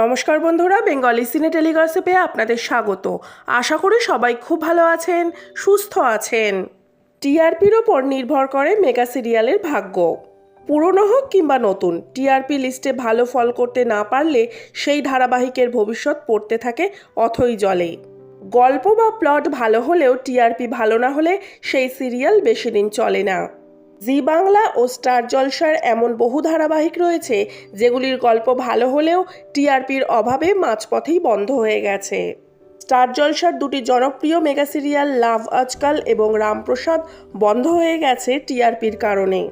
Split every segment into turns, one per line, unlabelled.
নমস্কার বন্ধুরা বেঙ্গলি সিনে টেলিগসিপে আপনাদের স্বাগত। আশা করি সবাই খুব ভালো আছেন, সুস্থ আছেন। টিআরপির ওপর নির্ভর করে মেগা সিরিয়ালের ভাগ্য। পুরনো হোক কিংবা নতুন টিআরপি লিস্টে ভালো ফল করতে না পারলে সেই ধারাবাহিকের ভবিষ্যৎ পড়তে থাকে অথই জলে। গল্প বা প্লট ভালো হলেও টিআরপি ভালো না হলে সেই সিরিয়াল বেশি দিন চলে না। জি বাংলা ও স্টার জলসার এমন বহু ধারাবাহিক রয়েছে, যেগুলির গল্প ভালো হলেও টিআরপির অভাবে মাঝপথেই বন্ধ হয়ে গেছে। স্টার জলসার দুটি জনপ্রিয় মেগা সিরিয়াল লাভ আজকাল এবং রামপ্রসাদ বন্ধ হয়ে গেছে টিআরপির কারণে।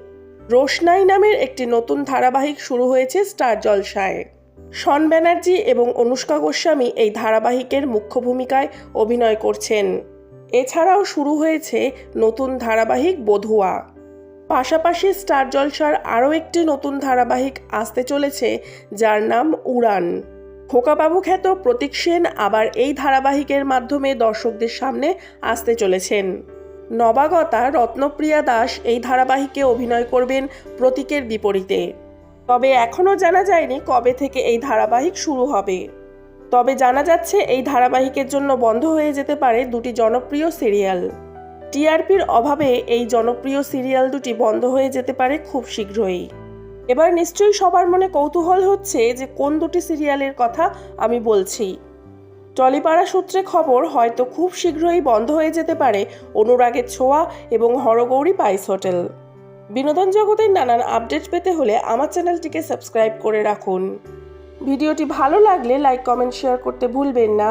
রোশনাই নামের একটি নতুন ধারাবাহিক শুরু হয়েছে স্টার জলসায়। শন ব্যানার্জি এবং অনুষ্কা গোস্বামী এই ধারাবাহিকের মুখ্য ভূমিকায় অভিনয় করছেন। এছাড়াও শুরু হয়েছে নতুন ধারাবাহিক বধুয়া। পাশাপাশি স্টার জলসার আরও একটি নতুন ধারাবাহিক আসতে চলেছে, যার নাম উড়ান। খোকাবাবু খ্যাত প্রতীক সেন আবার এই ধারাবাহিকের মাধ্যমে দর্শকদের সামনে আসতে চলেছেন। নবাগতা রত্নপ্রিয়া দাস এই ধারাবাহিকে অভিনয় করবেন প্রতীকের বিপরীতে। তবে এখনও জানা যায়নি কবে থেকে এই ধারাবাহিক শুরু হবে। তবে জানা যাচ্ছে, এই ধারাবাহিকের জন্য বন্ধ হয়ে যেতে পারে দুটি জনপ্রিয় সিরিয়াল। টিআরপির অভাবে এই জনপ্রিয় সিরিয়াল দুটি বন্ধ হয়ে যেতে পারে খুব শীঘ্রই। এবার নিশ্চয়ই সবার মনে কৌতূহল হচ্ছে যে কোন দুটি সিরিয়ালের কথা আমি বলছি। টলিপাড়া সূত্রে খবর, হয়তো খুব শীঘ্রই বন্ধ হয়ে যেতে পারে অনুরাগের ছোঁয়া এবং হরগৌরী পাইস হোটেল। বিনোদন জগতের নানান আপডেট পেতে হলে আমার চ্যানেলটিকে সাবস্ক্রাইব করে রাখুন। ভিডিওটি ভালো লাগলে লাইক, কমেন্ট, শেয়ার করতে ভুলবেন না।